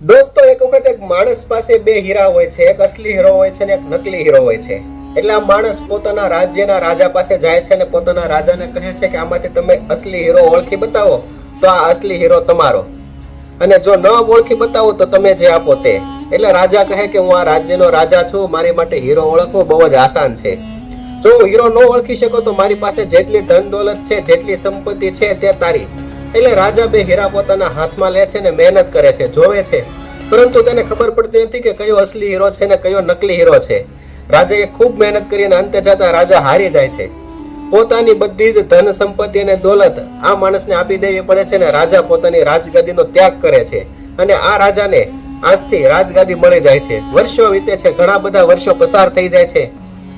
દોસ્તો, એક વખત એક માણસ પાસે બે હીરા હોય છે, એક અસલી હીરો હોય છે ને એક નકલી હીરો હોય છે. એટલે આ માણસ પોતાના રાજ્યના રાજા પાસે જાય છે ને પોતાના રાજાને કહે છે કે આમાંથી તમે અસલી હીરો ઓળખી બતાવો, તો આ અસલી હીરો તમારો. અને જો ન ઓળખી બતાવો, તો તમે જે આપો તે. એટલે રાજા કહે કે હું આ રાજ્યનો રાજા છું, મારી માટે હીરો ઓળખવો બહુ જ આસાન છે. જો હીરો ન ઓળખી શકો, તો મારી પાસે જેટલી ધન દોલત છે, જેટલી સંપત્તિ છે, તે તારી. એટલે રાજા બે હીરા પોતાના હાથમાં લે છે ને મહેનત કરે છે, જોવે છે. પરંતુ તેને ખબર પડતી નથી કે કયો અસલી હીરો છે ને કયો નકલી હીરો છે. રાજાએ ખૂબ મહેનત કરીને અંતે જતા રાજા હારી જાય છે. પોતાની બધી જ ધન સંપત્તિ અને દોલત આ માણસને આપી દેવી પડે છે ને રાજા પોતાની રાજગાદીનો ત્યાગ કરે છે. અને આ રાજાને આજથી રાજગાદી મળી જાય છે. વર્ષો વીતે છે, ઘણા બધા વર્ષો પસાર થઈ જાય છે.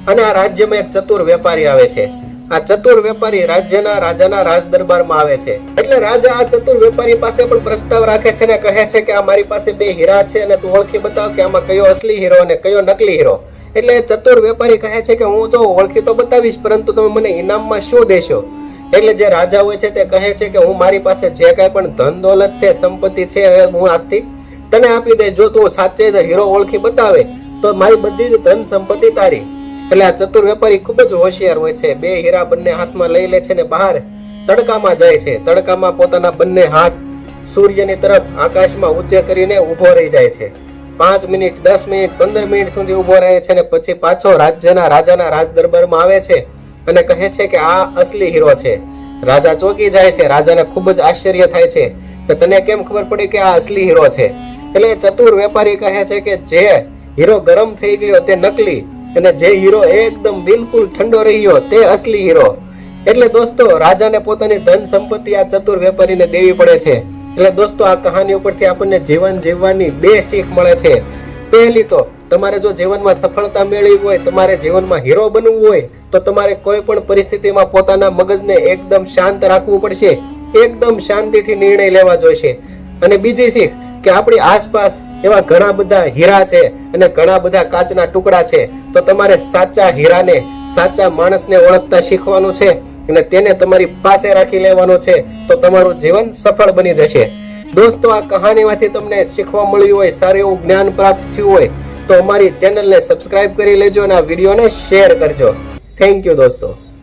અને આ રાજ્યમાં એક ચતુર વેપારી આવે છે. આ ચતુર વેપારી રાજ્યના રાજાના રાજ દરબારમાં આવે છે. એટલે રાજા આ ચતુર વેપારી પાસે પણ પ્રસ્તાવ રાખે છે ને કહે છે કે આ મારી પાસે બે હીરા છે અને તું ઓળખી બતાવ કે આમાં કયો અસલી હીરો અને કયો નકલી હીરો. એટલે ચતુર વેપારી કહે છે કે હું તો ઓળખી તો બતાવીશ, પરંતુ તમે મને ઇનામમાં શું દેશો? એટલે જે રાજા હોય છે તે કહે છે કે હું મારી પાસે જે કાંઈ પણ ધન દોલત છે, સંપત્તિ છે હું આજથી તને આપી દે જો તું સાચે જ હીરો ઓળખી બતાવે, તો મારી બધી ધન સંપત્તિ તારી. એટલે આ ચતુર વેપારી ખૂબ જ હોશિયાર હોય છે. બે હીરા બંને હાથમાં લઈ લે છે ને બહાર તડકામાં જાય છે. તડકામાં પોતાના બંને હાથ સૂર્યની તરફ આકાશમાં ઊંચે કરીને ઊભો રહી જાય છે. પાંચ મિનિટ, દસ મિનિટ, પંદર મિનિટ સુધી ઊભો રહે છે ને પછી પાછો રાજ્યના રાજાના રાજ દરબારમાં આવે છે અને કહે છે કે આ અસલી હીરો છે. રાજા ચોકી જાય છે. રાજાને ખૂબ જ આશ્ચર્ય થાય છે કે તને કેમ ખબર પડી કે આ અસલી હીરો છે? એટલે ચતુર વેપારી કહે છે કે જે હીરો ગરમ થઈ ગયો તે નકલી અને જે હીરો એકદમ બિલકુલ ઠંડો રહ્યો તે અસલી હીરો એટલે દોસ્તો, રાજાને પોતાની ધન સંપત્તિ આ ચતુર વેપારીને દેવી પડે છે. એટલે દોસ્તો, આ કહાની ઉપરથી આપણને જીવન જીવવાની બે શીખ મળે છે. પહેલી તો, તમારે જો જીવનમાં સફળતા મેળવી હોય, તમારે જીવનમાં હીરો બનવું હોય, તો તમારે કોઈ પણ પરિસ્થિતિમાં પોતાના મગજને એકદમ શાંત રાખવું પડશે. એકદમ શાંતિથી નિર્ણય લેવા જોઈશે. અને બીજી શીખ, કે આપણી આસપાસ એવા ઘણા બધા હીરા છે અને ઘણા બધા કાચના ટુકડા છે. તો તમારે સાચા હીરાને, સાચા માણસને ઓળખતા શીખવાનું છે અને તેને તમારી પાસે રાખી લેવાનું છે. તો તમારું જીવન સફળ બની જશે. દોસ્તો, આ કહાનીમાંથી તમને શીખવા મળ્યું હોય, સારું એવું જ્ઞાન પ્રાપ્ત થયું હોય, તો અમારી ચેનલને સબસ્ક્રાઇબ કરી લેજો અને આ વિડીયોને શેર કરજો. થેન્ક યુ દોસ્તો.